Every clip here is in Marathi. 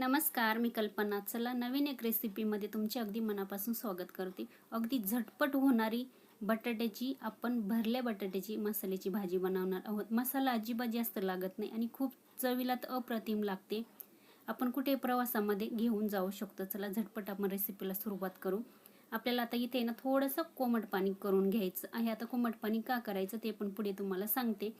नमस्कार मी कल्पना. चला नवीन एक रेसिपीमध्ये तुमचे अगदी मनापासून स्वागत करते. अगदी झटपट होणारी बटाट्याची आपण भरल्या बटाट्याची मसाल्याची भाजी बनवणार आहोत. मसाला अजिबात जास्त लागत नाही आणि खूप चवीला तर अप्रतिम लागते. आपण कुठे प्रवासामध्ये घेऊन जाऊ शकतो. चला झटपट आपण रेसिपीला सुरुवात करू. आपल्याला आता इथे ना थोडंसं कोमट पाणी करून घ्यायचं आहे. आता कोमट पाणी का करायचं ते पण पुढे तुम्हाला सांगते.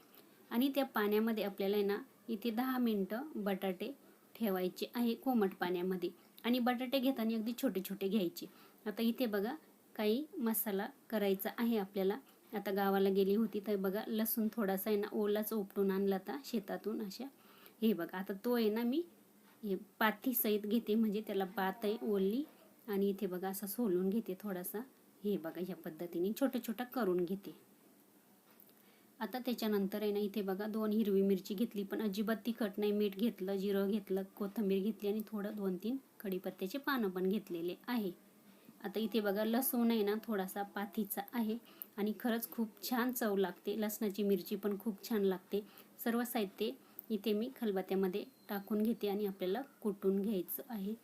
आणि त्या पाण्यामध्ये आपल्याला आहे ना इथे दहा मिनटं बटाटे ठेवायचे आहे कोमट पाण्यामध्ये आणि बटाटे घेताना अगदी छोटे छोटे घ्यायचे. आता इथे बघा काही मसाला करायचा आहे आपल्याला. आता गावाला गेली होती तर बघा लसूण थोडासा आहे ना ओलाच उपटून आणला आता शेतातून अशा. हे बघा आता तो आहे ना मी हे पाथी सहित घेते म्हणजे त्याला पात आहे ओलली आणि इथे बघा असा सोलून घेते थोडासा. हे बघा ह्या पद्धतीने छोटा छोटा करून घेते. आता त्याच्यानंतर आहे ना इथे बघा दोन हिरवी मिरची घेतली पण अजिबात तिखट नाही. मीठ घेतलं जिरं घेतलं कोथिंबीर घेतली आणि थोडं दोन तीन कढीपत्त्याचे पानं पण घेतलेले आहे. आता इथे बघा लसूण आहे ना थोडासा पाथीचा आहे आणि खरंच खूप छान चव लागते. लसणाची मिरची पण खूप छान लागते. सर्व साहित्य इथे मी खलबत्त्यामध्ये टाकून घेते आणि आपल्याला कुटून घ्यायचं आहे.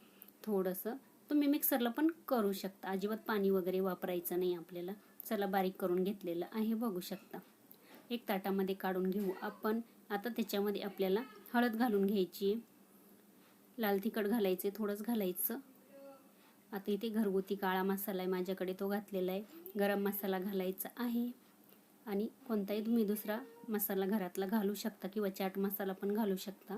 थोडंसं तुम्ही मिक्सरला पण करू शकता. अजिबात पाणी वगैरे वापरायचं नाही आपल्याला. चला बारीक करून घेतलेलं आहे बघू शकता. एक ताटामध्ये काढून घेऊ. आपण आता त्याच्यामध्ये आपल्याला हळद घालून घ्यायची. लाल तिखट घालायचे थोडंच घालायचं. आता इथे घरगुती काळा मसाला आहे माझ्याकडे तो घातलेला आहे. गरम मसाला घालायचा आहे. आणि कोणताही तुम्ही दुसरा मसाला घरातला घालू शकता किंवा चाट मसाला पण घालू शकता.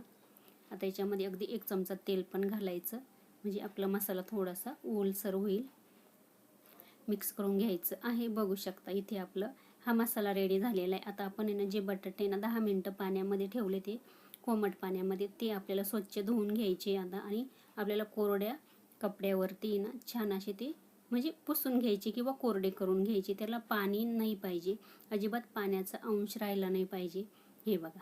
आता याच्यामध्ये अगदी एक चमचा तेल पण घालायचं. म्हणजे आपला मसाला थोडासा ओलसर होईल. मिक्स करून घ्यायचं आहे. बघू शकता इथे आपलं हा मसाला रेडी झालेला आहे. आता आपण आहे ना जे बटाटे ना दहा मिनटं पाण्यामध्ये ठेवले ते कोमट पाण्यामध्ये ते आपल्याला स्वच्छ धुवून घ्यायचे आता. आणि आपल्याला कोरड्या कपड्यावरती ना छान असे ते म्हणजे पुसून घ्यायचे किंवा कोरडे करून घ्यायचे. त्याला पाणी नाही पाहिजे. अजिबात पाण्याचा अंश राहिला नाही पाहिजे. हे बघा.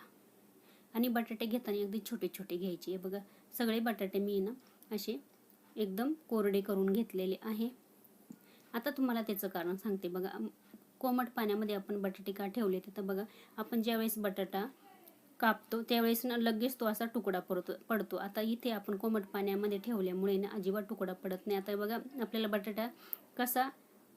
आणि बटाटे घेताना अगदी छोटे छोटे घ्यायचे. हे बघा सगळे बटाटे मी ना असे एकदम कोरडे करून घेतलेले आहे. आता तुम्हाला त्याचं कारण सांगते. बघा कोमट पाण्यामध्ये आपण बटाटे का ठेवले तर बघा आपण ज्यावेळेस बटाटा कापतो त्यावेळेस ना लगेच तो असा तुकडा पडतो पडतो. आता इथे आपण कोमट पाण्यामध्ये ठेवल्यामुळे ना अजिबात तुकडा पडत नाही. आता बघा आपल्याला बटाटा कसा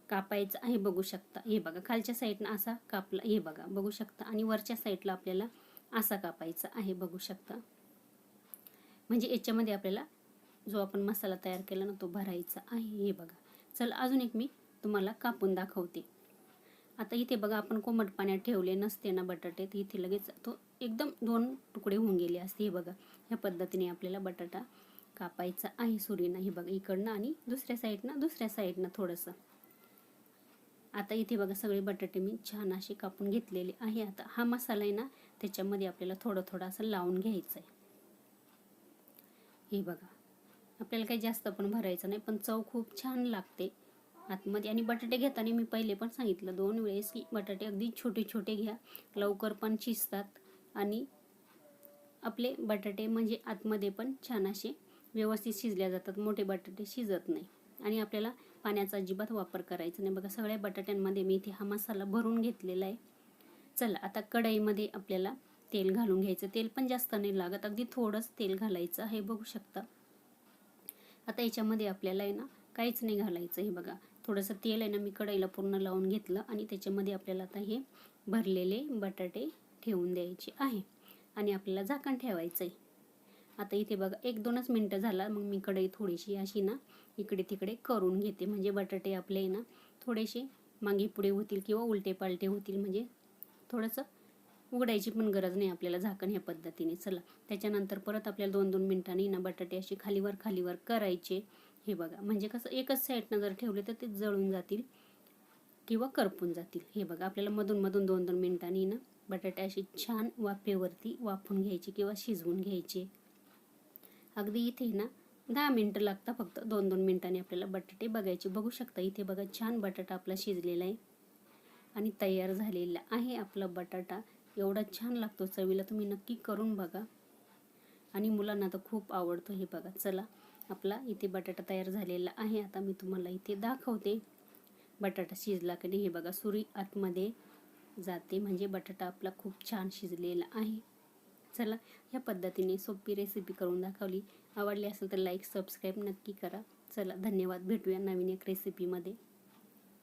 कापायचा आहे बघू शकता. हे बघा खालच्या साईडनं असा कापला हे बघा बघू शकता. आणि वरच्या साईडला आपल्याला असा कापायचा आहे बघू शकता. म्हणजे याच्यामध्ये आपल्याला जो आपण मसाला तयार केला ना तो भरायचा आहे. हे बघा. चल अजून एक मी तुम्हाला कापून दाखवते. आता इथे बघा आपण कोमट पाण्यात ठेवले नसते ना बटाटे तर इथे लगेच तो एकदम दोन तुकडे होऊन गेले असते. हे बघा ह्या पद्धतीने आपल्याला बटाटा कापायचा आहे सुरीनं. हे बघा इकडनं आणि दुसऱ्या साईडनं दुसऱ्या साईडनं थोडंसं. आता इथे बघा सगळे बटाटे मी छान असे कापून घेतलेले आहे. आता हा मसाला आहे ना त्याच्यामध्ये आपल्याला थोडं थोडं असं लावून घ्यायचं आहे हे बघा आपल्याला काही जास्त पण भरायचं नाही पण चव खूप छान लागते. आतमध्ये. आणि बटाटे घेताना मी पहिले पण सांगितलं दोन वेळेस की बटाटे अगदी छोटे छोटे घ्या. लवकर पण शिजतात. आणि आपले बटाटे म्हणजे आतमध्ये पण छान असे व्यवस्थित शिजल्या जातात. मोठे बटाटे शिजत नाही. आणि आपल्याला पाण्याचा अजिबात वापर करायचा नाही. बघा सगळ्या बटाट्यांमध्ये मी इथे हा मसाला भरून घेतलेला आहे. चला आता कढईमध्ये आपल्याला तेल घालून घ्यायचं. तेल पण जास्त नाही लागत. अगदी थोडंच तेल घालायचं हे बघू शकता. आता याच्यामध्ये आपल्याला आहे ना काहीच नाही घालायचं हे बघा. थोडंसं तेल आहे ना मी कढईला पूर्ण लावून घेतलं आणि त्याच्यामध्ये आपल्याला आता हे भरलेले बटाटे ठेवून द्यायचे आहे. आणि आपल्याला झाकण ठेवायचं आहे आता इथे बघा एक दोनच मिनटं झाला मग मी कढई थोडीशी अशी ना इकडे तिकडे करून घेते. म्हणजे बटाटे आपले ना थोडेसे मागे पुढे होतील किंवा उलटे पालटे होतील. म्हणजे थोडंसं उघडायची पण गरज नाही आपल्याला झाकण ह्या पद्धतीने. चला त्याच्यानंतर परत आपल्याला दोन दोन मिनटांनी ना बटाटे असे खालीवर खालीवर करायचे. हे बघा म्हणजे कसं एकच साईडनं जर ठेवले तर ते जळून जातील किंवा करपून जातील. हे बघा आपल्याला मधून मधून दोन दोन मिनटांनी ना बटाटे असे छान वाफेवरती वाफून घ्यायचे किंवा शिजवून घ्यायचे. अगदी इथे ना दहा मिनटं लागतं फक्त दोन दोन मिनटांनी आपल्याला बटाटे बघायचे. बघू शकता इथे बघा छान बटाटा आपला शिजलेला आहे आणि तयार झालेला आहे आपला बटाटा. एवढा छान लागतो चवीला तुम्ही नक्की करून बघा. आणि मुलांना तर खूप आवडतो हे बघा. चला आपला इथे बटाटा तयार झालेला आहे. आता मी तुम्हाला इथे दाखवते. बटाटा शिजला की नाही हे बघा सुरी आतमध्ये जाते. म्हणजे बटाटा आपला खूप छान शिजलेला आहे. चला ह्या पद्धतीने सोपी रेसिपी करून दाखवली. आवडली असेल तर लाईक सबस्क्राईब नक्की करा. चला धन्यवाद. भेटूया नवीन एक रेसिपीमध्ये